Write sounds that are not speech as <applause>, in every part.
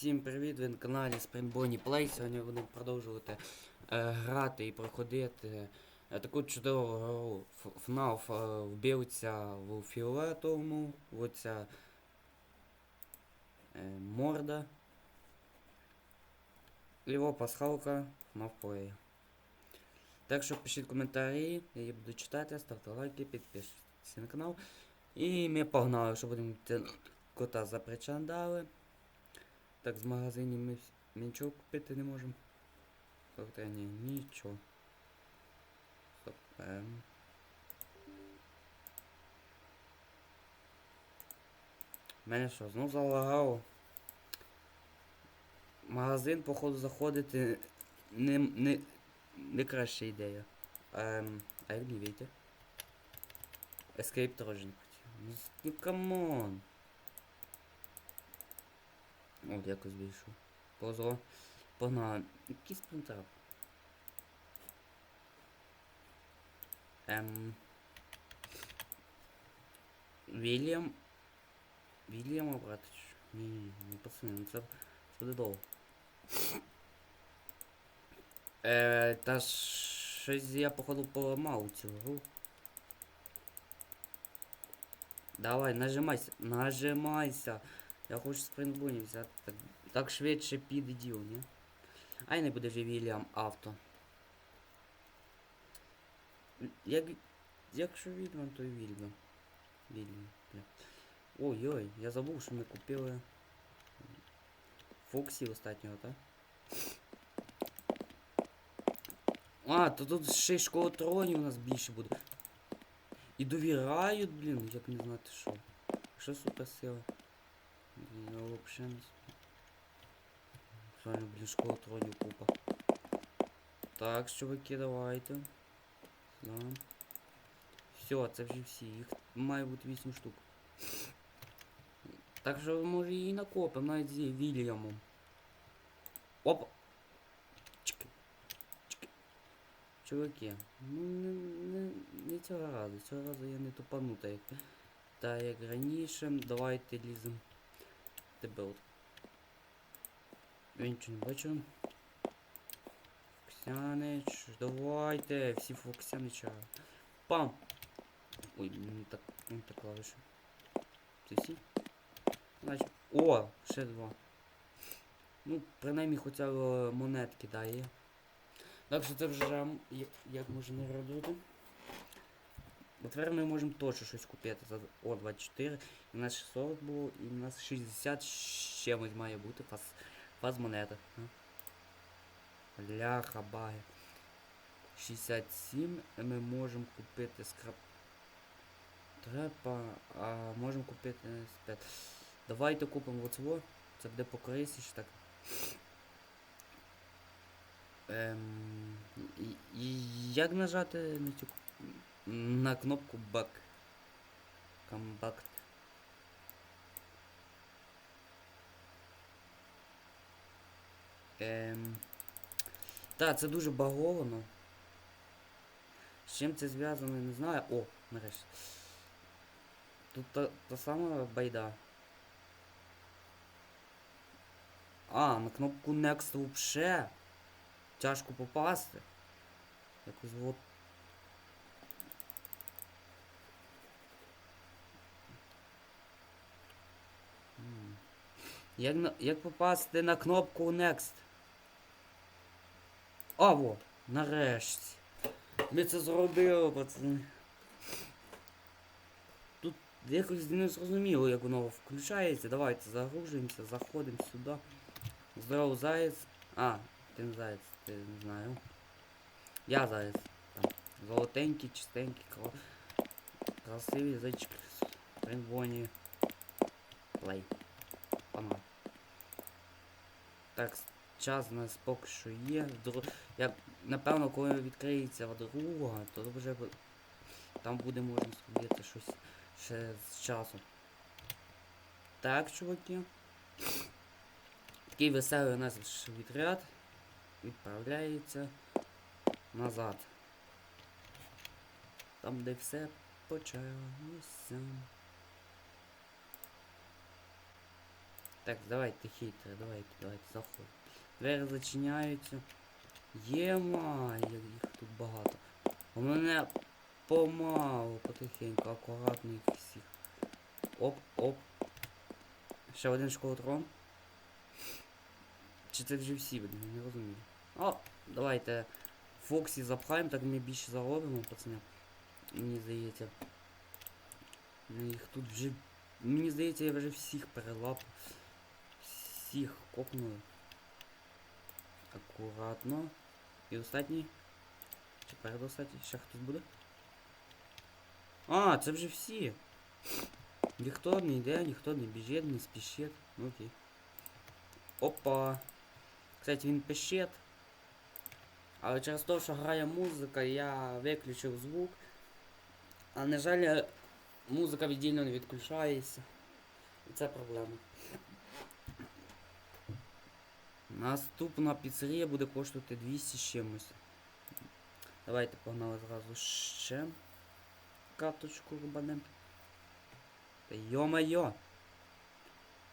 Всім привіт, ви на каналі Springborn Play. Сьогодні будемо продовжувати е, грати і проходити е, таку чудову гру Ф- FNAF е, вбивця в фіолетовому, оця е, морда. Його пасхалка Play. Так що пишіть коментарі, я її буду читати, ставте лайки, підписуйтесь на канал. І ми погнали, що будемо кота за причандали. Так, з магазинів ми нічого купити не можемо. Тобто ні, нічого. Стоп. Ем. Мене що, знов залагало? Магазин, походу, заходити не, не, не краща ідея. Ем, а як мені вийти? Escape теж не хотів. Ну, с- ну камон. От якось вийшов. Позо. Погнали. Який спринтер? Ем. Вільям. Вільям братич. Ні, ні, пацани, ну це, це буде довго. Е, та щось я походу поламав цю гру. Давай, нажимайся, нажимайся. Я хочу спринтбуні взяти. Так, так швидше піде діл, ні? Ай не буде вже Вільям авто. Як, якщо Вільям, то і Вільям. Вільям, бля. Ой-ой, я забув, що ми купили Фоксі останнього, так? А, то тут ще й школа тронів у нас більше буде. І довіряють, блін, як не знати що. Що суперсила? Вообще не знаю. Реально, блін, школа тронів купа. Так, чуваки, давайте. Да. Все, це вже всі. Їх має бути 8 штук. Так що може і накопимо, навіть з Вільямом. Опа! Чики. Чики. Чуваки, ну не, не, не цього разу, цього разу я не тупану так та як раніше. Давайте лізем. Тебе от. Я нічого не бачу. Фоксянич, давайте, всі Фоксянича. Пам! Ой, не так, не так клавіша. Це всі? Значить, о, ще два. Ну, принаймні хоча б монетки дає. Так що це вже м, я- як можна робити. От тепер ми можемо точно щось купити. За о, 24. І у нас 640 було, і у нас 60 з чимось має бути фаз, фаз монета. а. Ляха баги. 67 ми можемо купити скраб. Треба, а можемо купити спет. Давайте купимо оцього. Це буде по корисніше так. Ем, і, і як нажати на цю на кнопку Back? Compact. Ем. Так, це дуже баговано. З чим це зв'язано, не знаю. О, нарешті. Тут та, та сама байда. А, на кнопку Next вообще тяжко попасти. Якось вот. Як, на, як попасти на кнопку Next? А, во, нарешті. Ми це зробили, пацани. Тут якось не зрозуміло, як воно включається. Давайте загружуємося, заходимо сюди. Здоров, заяць. А, ти не заяць, ти не знаю. Я заяць. Там. Золотенький, чистенький, кра... красивий зайчик. Ринбоні. Плей. Погнали. Так, час у нас поки що є. Дру... Я, напевно, коли відкриється друга, то вже там буде можна зробити щось ще з часом. Так, чуваки. Такий веселий у нас відряд відправляється назад. Там, де все почалося. Так, давайте хитро, давайте, давайте, заходь. Двері зачиняються. Єма, їх тут багато. У мене помалу, потихеньку, акуратно їх всіх. Оп, оп. Ще один школотрон. Чи це вже всі, блін, не розумію. О, давайте Фоксі запхаємо, так ми більше заробимо, пацани. Мені здається. Ну, Їх тут вже. Мені здається, я вже всіх перелапав. Всіх копнули. Акуратно. І останній. Чи передостатній? Ще хтось буде? А, це вже всі. Ніхто не йде, ніхто не біжить, не спішить. Ну окей. Опа. Кстати, він пищить. Але через те, що грає музика, я виключив звук. А на жаль, музика віддільно не відключається. І це проблема. Наступна піцерія буде коштувати 200 з чимось. Давайте погнали зразу ще карточку рубанем. Та йо-майо!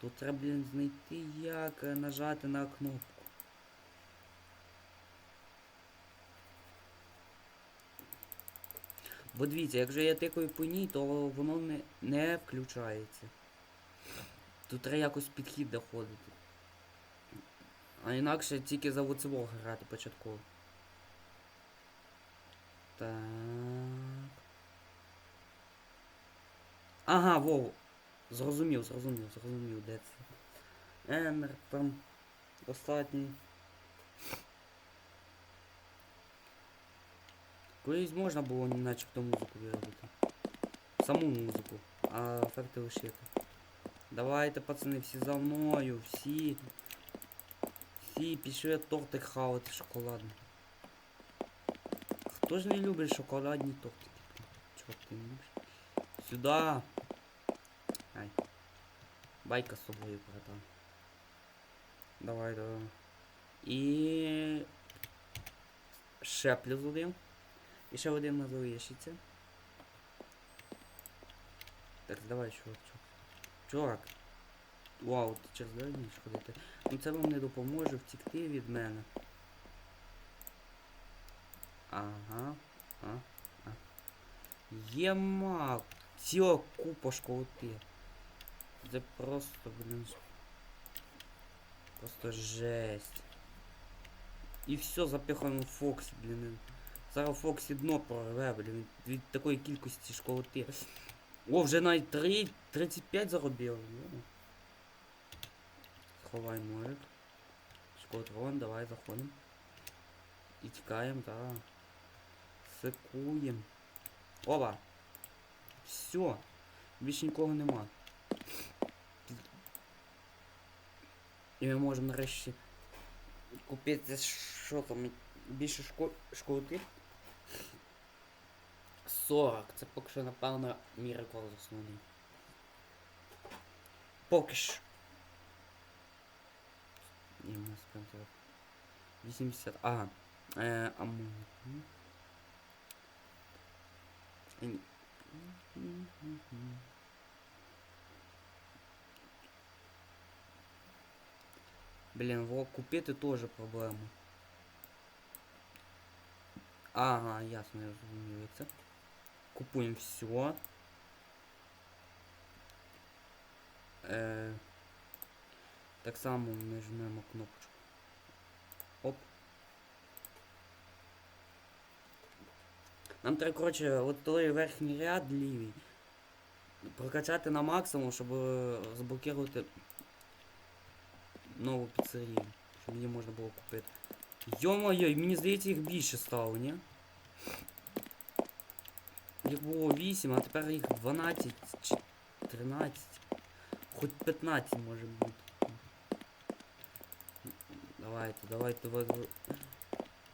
Тут треба, блін, знайти як нажати на кнопку. Бо дивіться, якщо я тикаю по ній, то воно не, не включається. Тут треба якось підхід доходити. А інакше тільки за оцього грати початково. Так. Ага, воу. Зрозумів, зрозумів, зрозумів, де це. Енер там останній. Колись можна було начебто музику виробити. Саму музику, а ефекти лишити. Давайте, пацани, всі за мною, всі. Всі пішли тортик хавати шоколадний. Хто ж не любить шоколадні тортики? Чого ти не любиш? Сюда. Ай. Байка з собою, братан. Давай, давай. І... Ще плюс один. І ще один на залишиться. Так, давай, чувак, чувак. Чувак. Вау, ти через двері вмієш ходити. Ну це вам не допоможе втікти від мене. Ага. А, а. Єма! Ціла купа школоти. Це просто, блін. Просто жесть. І все запихано в Фоксі, блін. Зараз Фоксі дно прорве, блін. Від такої кількості школоти. О, вже навіть 3, 35 заробив. Сховаємо этот. Шкотрон, давай заходимо. І тікаємо, да. Секуємо. Опа! Все. Більше нікого нема. І ми можемо нарешті купити що там більше шко... школоти. 40. Це поки що, напевно, мій рекорд основний. Поки що. Ні, у нас прям так. 80. Ага. Е, а м- м. Е, ні. Блін, во купити теж проблема. Ага, ясно, я зрозумів як це. Купуємо все. Е, так само нажмемо кнопочку. Оп. Нам треба, коротше, от той верхній ряд лівий. Прокачати на максимум, щоб е, заблокувати нову піцерію. Щоб її можна було купити. Йо-моє, мені здається, їх більше стало, ні? Їх було 8, а тепер їх 12 чи 13. Хоч 15 може бути. Давайте, давайте, давайте.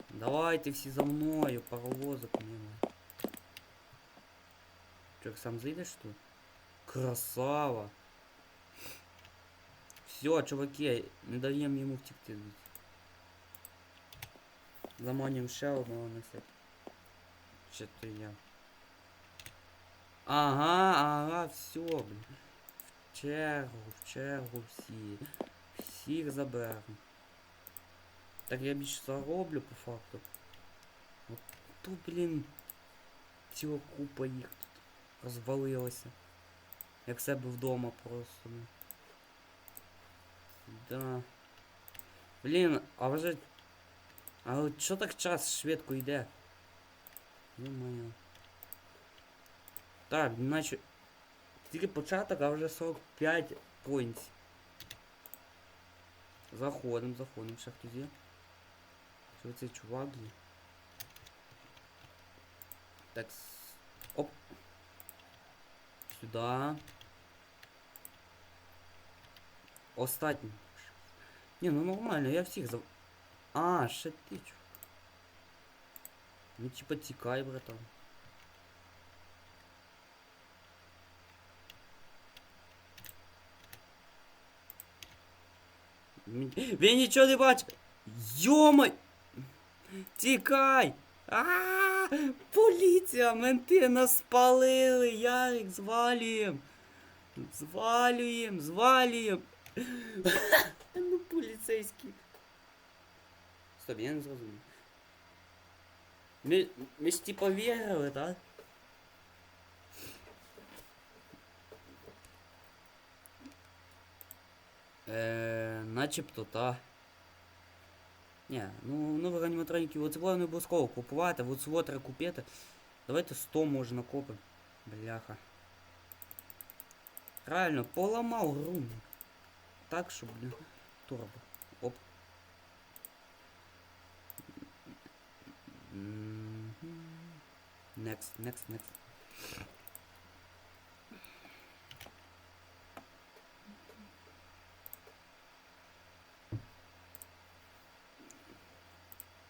Давайте всі за мною, паровозик мимо. Чувак, сам зайдеш тут? Красава! Все, чуваки, не даємо йому втекти. Заманюємо ще одного на це. Ще то я. Ага, ага, все, блін. в чергу, в чергу всі. Всіх заберемо. Так я більше зароблю по факту. От тут, блін, ціла купа їх тут розвалилася. Як себе вдома просто. ну. Да. Блін, а вже. А що так час швидко йде? Ё-моё. Так, наче. Тільки початок, а вже 45 поінтів. Заходим, заходим, ще хтось. Що цей чувак є? Так. с- Оп. Сюда. Остатній. Ні, ну нормально, я всіх зав... А, ще ти чо? Ну типа тікай, братан. Мі- Він нічого не бачить! Йомай! Тікай! А, поліція, менти нас спалили, Ярик, звалюєм! Звалюєм, звалюєм! <laughs> ну поліцейський. Стоп, я не зрозумів. Ми, ми ж типа вірили, так? Е, начебто та. Ні, ну нові аніматроніки, от цього не обов'язково купувати, от цього треба купити. Давайте 100 може накопимо. Бляха. Правильно, поламав гру. Так, щоб, блін, турбо. Оп. Мгм. Next, next, next.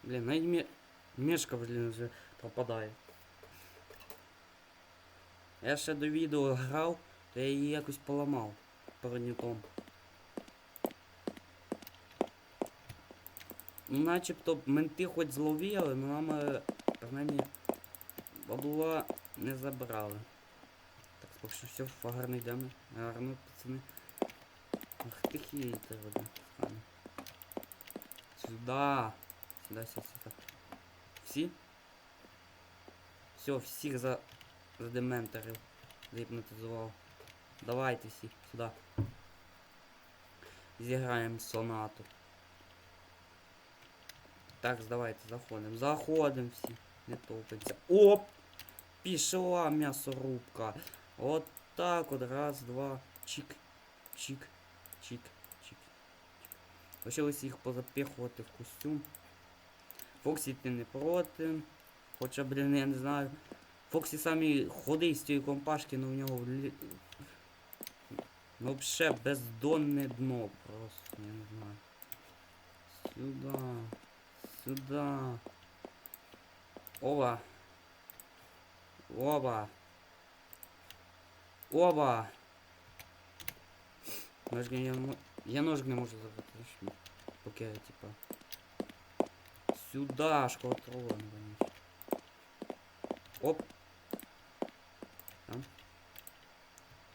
Блін, навіть мє... мішка, блін, вже пропадає. Я ще до відео грав, то я її якось поламав. Ну, начебто менти хоч зловили, але нам принаймні бабла не забрали. Так, поки що все, гарно йдемо. Гарно, пацани. Ах ти хейтер, один. Сюда. Сюда, сюда, сюда. Всі? Все, всіх за... задементорив. Загіпнотизував. Давайте всі, сюди. Зіграємо сонату. Так, давайте, заходимо. Заходимо всі. Не топиться. Оп! Пішла м'ясорубка. От так от. Раз, два. Чик. Чик. Чик. Чик. Лишилось їх позапихувати в костюм. Фоксі ти не проти. Хоча, блін, я не знаю. Фоксі самі ходить з цієї компашки, но в нього влі- Ну, бездонне дно просто, я не знаю. Сюда. Сюда. Оба. Оба. Оба. Ножки я, я ножик не можу знаєш, Поки я типа. Сюда, школотрон, конечно. Оп. Там.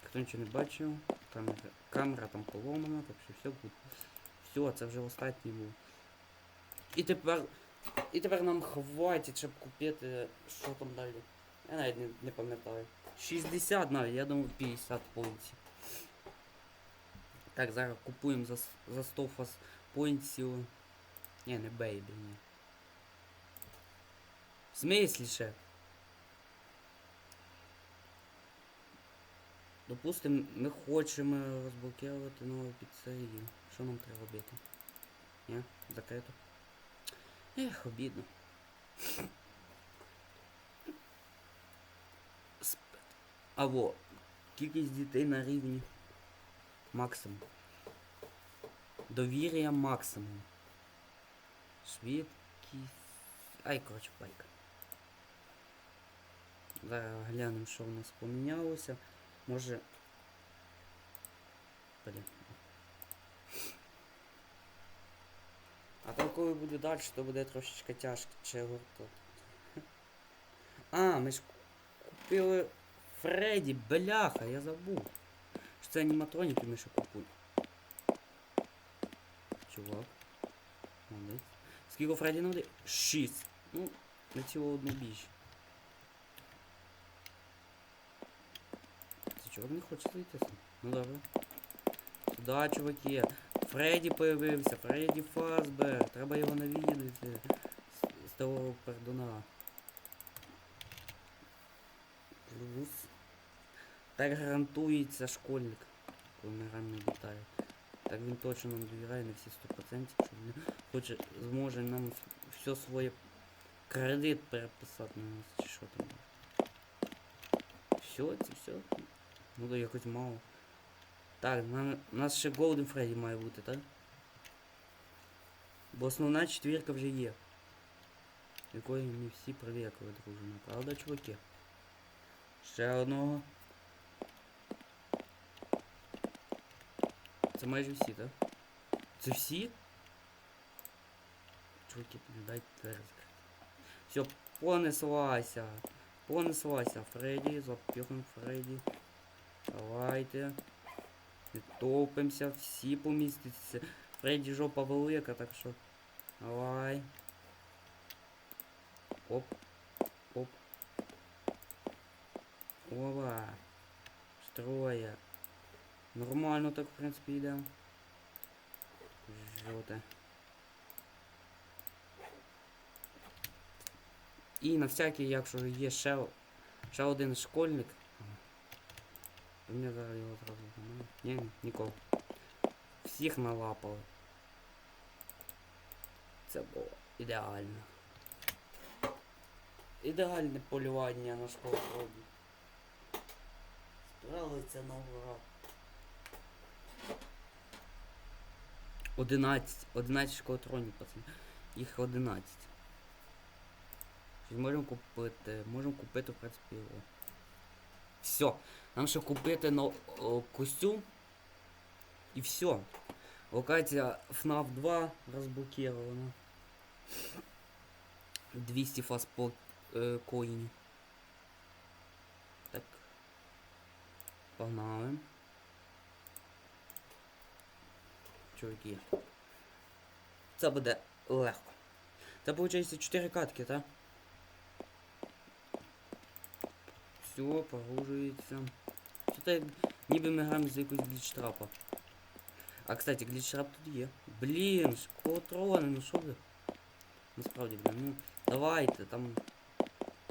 Хто нічого не бачив. Камера, камера там поломана, так що все гуд. Все, це вже останній був. І тепер. І тепер нам хватить, щоб купити. Що там далі? Я навіть не, не пам'ятаю. 60 навіть, я думаю 50 поінтів. Так, зараз купуємо за, с- за 100 фас поінтів. Ні, не бейбі, ні. В смислі ще? Допустим, ми хочемо розблокувати нову піцерію. Що нам треба робити? Ні? Закрито. Ех, обідно. Або кількість дітей на рівні максимум. Довір'я максимум. Швидкість. Ай, коротше, пайка. Глянемо, що в нас помінялося. Може. Блін. А там коли буде далі, то буде трошечки тяжче гуртот. А, ми ж купили Фредді, бляха, я забув. Що це аніматроніки ми ще купуємо. Чувак. Молодець. Скільки Фредді дає? Шість. Ну, на цілу одну більше. чого не хоче зайти? Ну добре. Сюда, чуваки. Фредді появився, Фредді Фазбер. Треба його навідати. З, з того пердуна. Плюс. Так гарантується школьник. Коли ми реально літає. Так він точно нам довіряє на всі 100%, що він хоче, зможе нам все своє кредит переписати на нас, чи що там. Все, це все. То якось мало. Так, у нас ще Golden Freddy має бути, так? Бо основна четвірка вже є. Якої ми всі привикли, дружина. Правда, чуваки? Ще одного. Це майже всі, так? Це всі? Чуваки, дайте двері закрити. Все, понеслася. Понеслася. Фредді, запихнем Фредді. Давайте. Відтопимося, всі помістяться. Фредді жопа велика, так що. Давай. Оп. Оп. Ова. Строя. Нормально так, в принципі, йдемо. Жовте. І на всякий, якщо є ще, ще один школьник. Мені зараз його зразу немає. Ні, нікого. Всіх налапали. Це було ідеально. Ідеальне полювання на школу. Справиться на ура. 11. 11 школотронів, пацани. Їх 11. Чи можемо купити? Можемо купити, в принципі, його. Все. Нам ще купити о, костюм. І все. Локація FNAF 2 розблокирована. 200 фаспо е, коїні. Так. Погнали. Чуваки. Це буде легко. Це виходить 4 катки, так? Все, погружується. Тут ніби ми граємо за якусь глічтрапа. А кстати, глічтрап тут є. Блін, школотрони, ну що ви? Насправді, блін, ну давайте, там.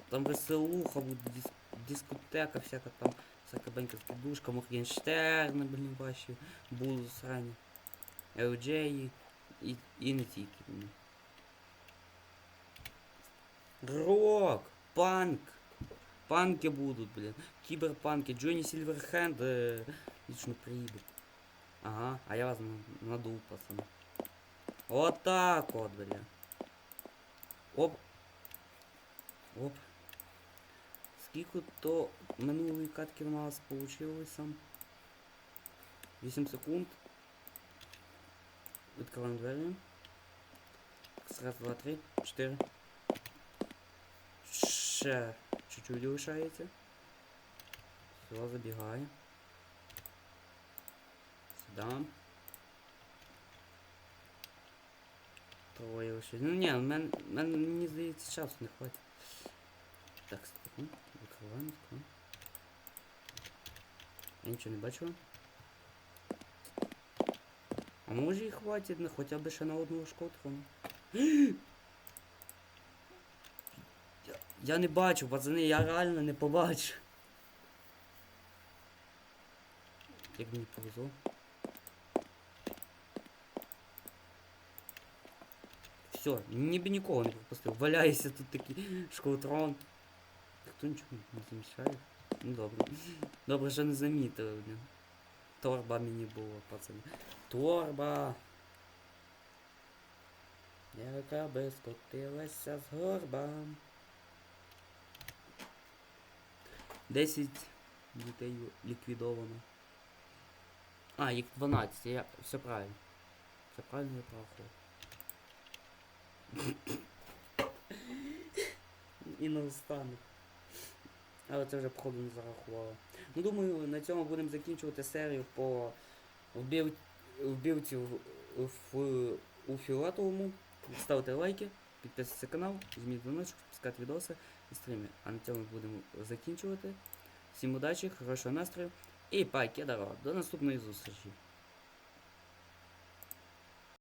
Там веселуха буде, дис, дискотека всяка там, всяка банька з подушка, Моргенштерни, блін, ваші були срані. LJ і, і не тільки. Рок! Панк! Панки будут, блин. Киберпанки. Джонни Сильверхенд лично приедет. Ага, а я вас надул, пацаны. Вот так вот, бля. Оп. Оп. Скільки то минулої катки у нас получилось сам? 8 секунд. Відкриваємо двері. Раз, два, три, чотири. Ще чуть-чуть лишається. Все, забігає. Сюда. Троє лише. Ну ні, в мене, мені здається, часу не хватить. Так, секунду. Викриваємо, секунду. Я нічого не бачу. А може і хватить на хоча б ще на одного шкотку. <gasps> Я, не бачу, пацани, я реально не побачу. Як мені повезло. Все, ніби нікого не пропустив. Валяється тут такий школотрон. Хто нічого не замічає? Ну добре. Добре, що не замітили. Торба мені була, пацани. Торба! Яка би скотилася з горба. 10 дітей ліквідовано. А, їх 12, я... все правильно. Все правильно я порахував. І наостанок. Але це вже походу не зарахувало. Ну думаю, на цьому будемо закінчувати серію по вбив... вбивців в... у фіолетовому. Ставте лайки, підписуйтесь на канал, жміть дзвоночок, пускати відоси і стріми. А на цьому будемо закінчувати. Всім удачі, хорошого настрою і пакедаро. До наступної зустрічі.